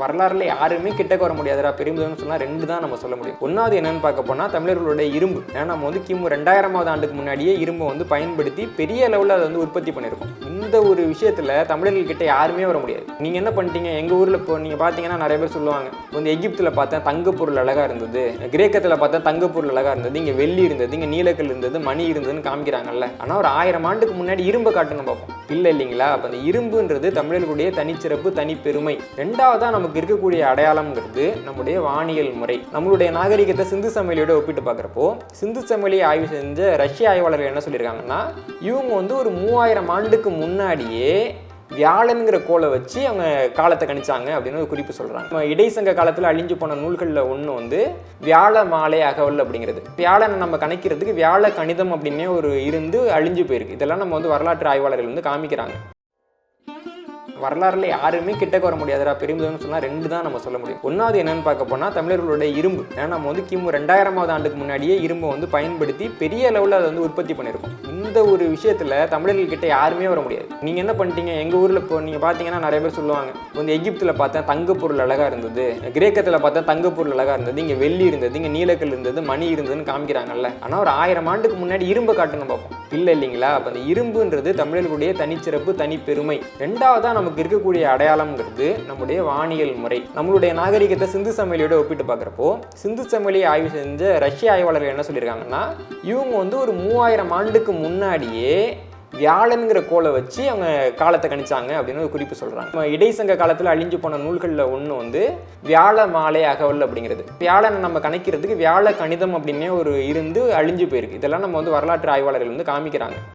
வரலாறுல யாருமே கிட்டக்க வர முடியாதுடா பெரும்புதம்னு சொன்னால் ரெண்டு தான் நம்ம சொல்ல முடியும். ஒன்றாவது என்னன்னு பார்க்க போனால் தமிழர்களுடைய இரும்பு. ஏன்னா நம்ம வந்து கிமு ரெண்டாயிரமாவது ஆண்டுக்கு முன்னாடியே இரும்பை வந்து பயன்படுத்தி பெரிய லெவலில் அதை வந்து உற்பத்தி பண்ணியிருக்கோம். இந்த ஒரு விஷயத்தில் தமிழர்கள் கிட்ட யாருமே வர முடியாது. நீங்கள் என்ன பண்ணிட்டீங்க? எங்கள் ஊரில் இப்போ நீங்கள் பார்த்தீங்கன்னா நிறைய பேர் சொல்லுவாங்க. வந்து எகிப்தில் பார்த்தா தங்க பொருள் அழகாக இருந்தது கிரேக்கத்தில் பார்த்தா தங்க பொருள் அழகாக இருந்தது இங்கே வெள்ளி இருந்தது இங்கே நீலக்கல் இருந்தது மணி இருந்ததுன்னு காமிக்கிறாங்கல்ல. ஆனால் ஒரு ஆயிரம் ஆண்டுக்கு முன்னாடி இரும்பை காட்டுன்னு பார்ப்போம். இல்லை இல்லைங்களா? அப்போ அந்த இரும்புன்றது தமிழர்களுடைய தனிச்சிறப்பு தனிப்பெருமை. ரெண்டாவதாக நமக்கு இருக்கக்கூடிய அடையாளம்ங்கிறது நம்முடைய வானியல் முறை. நம்மளுடைய நாகரிகத்தை சிந்து சமவெளியோட ஒப்பிட்டு பார்க்குறப்போ சிந்து சமவெளியை ஆய்வு செஞ்ச ரஷ்ய ஆய்வாளர்கள் என்ன சொல்லியிருக்காங்கன்னா இவங்க வந்து ஒரு மூவாயிரம் ஆண்டுக்கு முன்னாடியே வியாழனுங்கிற கோலை வச்சு அவங்க காலத்தை கணிச்சாங்க அப்படின்னு ஒரு குறிப்பு சொல்கிறாங்க நம்ம இடைசங்க காலத்தில் அழிஞ்சு போன நூல்களில் ஒன்று வந்து வியாழ மாலை அகவல் அப்படிங்கிறது. வியாழனை நம்ம கணிக்கிறதுக்கு வியாழ கணிதம் அப்படின்னே ஒரு இருந்து அழிஞ்சு போயிருக்கு. இதெல்லாம் நம்ம வந்து வரலாற்று ஆய்வாளர்கள் வந்து காமிக்கிறாங்க. வரலாறுல யாருமே கிட்டக்க வர முடியாதுடா பெரும்புதம்னு சொன்னால் ரெண்டு தான் நம்ம சொல்ல முடியும். ஒன்றாவது என்னன்னு பார்க்க போனால் தமிழர்களுடைய இரும்பு. ஏன்னா நம்ம வந்து கிமு ரெண்டாயிரமாவது ஆண்டுக்கு முன்னாடியே இரும்பை வந்து பயன்படுத்தி பெரிய லெவலில் அதை வந்து உற்பத்தி பண்ணியிருக்கோம். இந்த ஒரு விஷயத்தில் தமிழர்கள் கிட்ட யாருமே வர முடியாது. நீங்கள் என்ன பண்ணிட்டீங்க? எங்கள் ஊரில் இப்போ நீங்கள் பார்த்தீங்கன்னா நிறைய பேர் சொல்லுவாங்க. வந்து எகிப்தில் பார்த்தா தங்க பொருள் அழகாக இருந்தது. கிரேக்கத்தில் பார்த்தா தங்க பொருள் அழகாக இருந்தது. இங்கே வெள்ளி இருந்தது இங்கே நீலக்கல் இருந்தது மணி இருந்ததுன்னு காமிக்கிறாங்கல்ல. ஆனால் ஒரு ஆயிரம் ஆண்டுக்கு முன்னாடி இரும்பை காட்டுங்க பார்ப்போம். இல்லை இல்லைங்களா? அப்போ அந்த இரும்புன்றது தமிழர்களுடைய தனிச்சிறப்பு தனிப்பெருமை. ரெண்டாவதாக நமக்கு இருக்கக்கூடிய அடையாளம்ங்கிறது நம்முடைய வானியல் முறை. நம்மளுடைய நாகரிகத்தை சிந்து சமவெளியோட ஒப்பிட்டு பார்க்குறப்போ சிந்து சமவெளியை ஆய்வு செஞ்ச ரஷ்ய ஆய்வாளர்கள் என்ன சொல்லியிருக்காங்கன்னா இவங்க வந்து ஒரு மூவாயிரம் ஆண்டுக்கு முன்னாடியே வியாழனுங்கிற கோலை வச்சு அவங்க காலத்தை கணிச்சாங்க அப்படின்னு ஒரு குறிப்பு சொல்கிறாங்க நம்ம இடைசங்க காலத்தில் அழிஞ்சு போன நூல்களில் ஒன்று வந்து வியாழ மாலை அகவல் அப்படிங்கிறது. வியாழனை நம்ம கணிக்கிறதுக்கு வியாழ கணிதம் அப்படின்னே ஒரு இருந்து அழிஞ்சு போயிருக்கு. இதெல்லாம் நம்ம வந்து வரலாற்று ஆய்வாளர்கள் வந்து காமிக்கிறாங்க.